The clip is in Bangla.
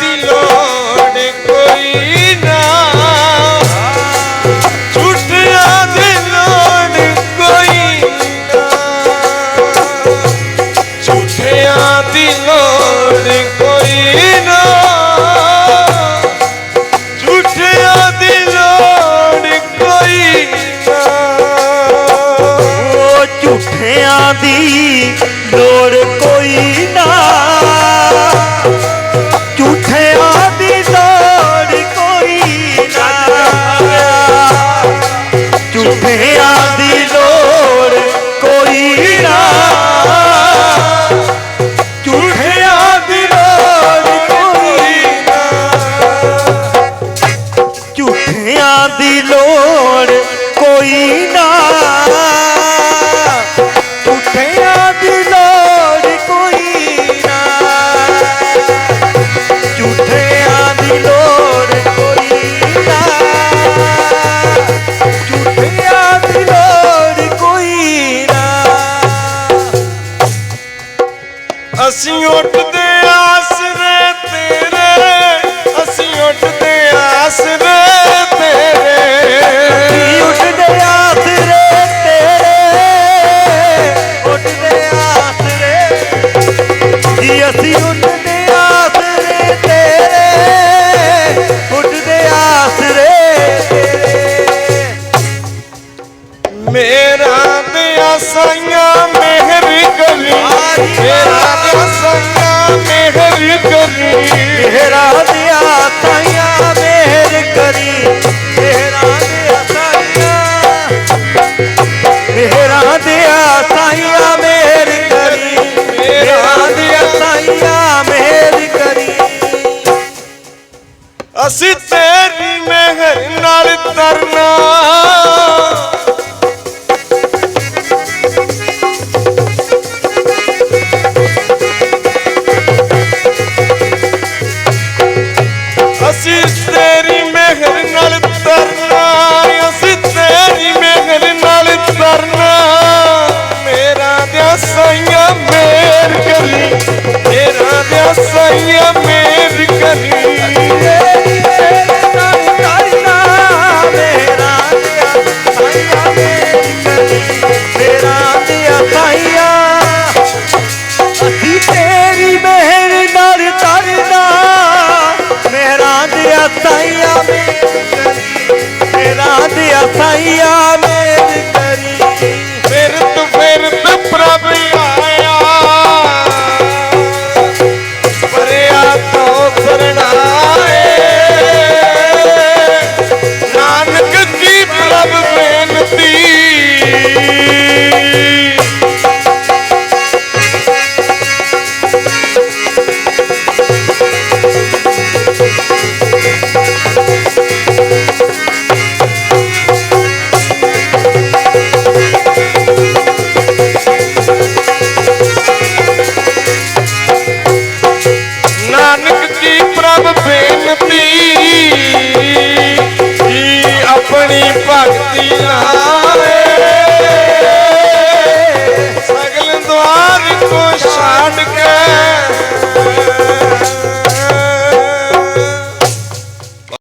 দিল কই না। ছুটিয়া দিল কই ছুটিয়া দিল কই না। ছুটিয়া দিল কই না। ও ছুটিয়া দি লোড় কই না। ਝੂਠਿਆਂ ਦੀ ਲੋੜ ਕੋਈ ਨਾ। ਝੂਠਿਆਂ ਦੀ ਲੋੜ ਕੋਈ ਨਾ। ਝੂਠਿਆਂ ਦੀ ਲੋੜ ਕੋਈ ਨਾ। ਝੂਠਿਆਂ ਦੀ ਲੋੜ ਕੋਈ ਨਾ। ਅਸੀਂ ਉੱਠਦੇ रसैया मेहर करी। हेरा रसैया मेहर करी। हेरा दिया सैया मेहर करी। हेरा दिया सैया हेरा मेहर करी। हेरा दिया सैया मेहर करी। असी तेरी मेहर नाल तरना। 太阳。